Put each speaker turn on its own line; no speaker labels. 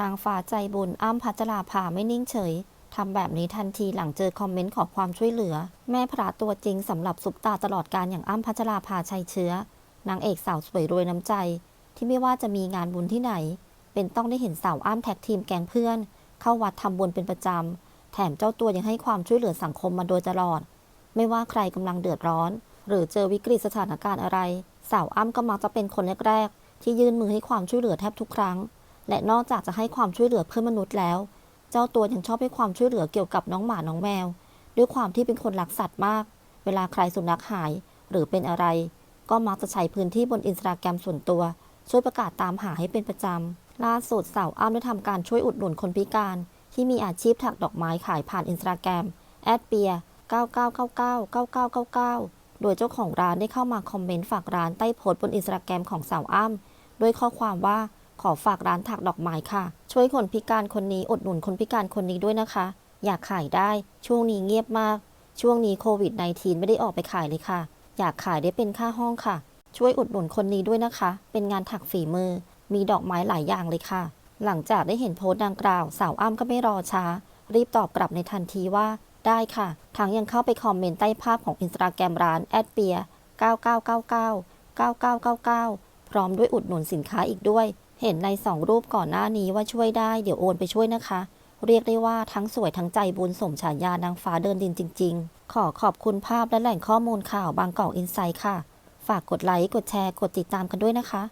นางฟ้าใจบุญอ้ำพัชราภาไม่นิ่งเฉยทำแบบนี้ทันทีหลังเจอคอมเมนต์ขอความช่วยเหลือ แม่พระตัวจริงสำหรับซุปตาตลอดการอย่างอ้ำพัชราภาชัยเชื้อนางเอกสาวสวยรวยน้ำใจ ที่ไม่ว่าจะมีงานบุญที่ไหน เป็นต้องได้เห็นสาวอ้ำแท็กทีมแกงเพื่อน เข้าวัดทำบุญเป็นประจำแถมเจ้าตัวยังให้ความช่วยเหลือสังคมมาโดยตลอด ไม่ว่าใครกำลังเดือดร้อน หรือเจอวิกฤตสถานการณ์อะไร สาวอ้ำก็มักจะเป็นคนแรกๆที่ยื่นมือให้ความช่วยเหลือแทบทุกครั้ง และนอกจากจะให้ความช่วยเหลือเพื่อนมนุษย์แล้ว เจ้าตัวยังชอบให้ความช่วยเหลือเกี่ยวกับน้องหมาน้องแมว ด้วยความที่เป็นคนรักสัตว์มาก เวลาใครสุนัขหายหรือเป็นอะไร ก็มักจะใช้พื้นที่บนอินสตาแกรมส่วนตัว ช่วยประกาศตามหาให้เป็นประจำล่าสุดสาวอ้ำได้ทำการช่วยอุดหนุนคนพิการ ที่มีอาชีพถักดอกไม้ขายผ่านอินสตาแกรมแอดเปีย99999999 โดยเจ้าของร้านได้เข้ามาคอมเมนต์ฝากร้านใต้โพสต์บนอินสตาแกรมของสาวอ้ำด้วยข้อความว่า ขอฝากร้านถักดอกไม้ค่ะ ช่วยคนพิการคนนี้อดหนุนคนพิการคนนี้ด้วยนะคะ อยากขายได้ ช่วงนี้เงียบมาก ช่วงนี้โควิด -19 ไม่ได้ออกไปขายเลยค่ะ อยากขายได้เป็นค่าห้องค่ะ ช่วยอุดหนุนคนนี้ด้วยนะคะ เป็นงานถักฝีมือ มีดอกไม้หลายอย่างเลยค่ะ หลังจากได้เห็นโพสต์ดังกล่าว สาวอ้ำก็ไม่รอช้า รีบตอบกลับในทันทีว่า ได้ค่ะทั้งยังเข้าไปคอมเมนต์ใต้ภาพของอินสตาแกรมร้านแอดเปีย9999 9999 พร้อมด้วยอุดหนุนสินค้าอีกด้วย เห็นในสองรูปก่อนหน้านี้ว่าช่วยได้เดี๋ยวโอนไปช่วยนะคะ เรียกได้ว่าทั้งสวยทั้งใจบุญสมฉายานางฟ้าเดินดินจริง ๆ ขอขอบคุณภาพและแหล่งข้อมูลข่าวบางกอกอินไซด์ค่ะ ฝากกดไลค์กดแชร์กดติดตามกันด้วยนะคะ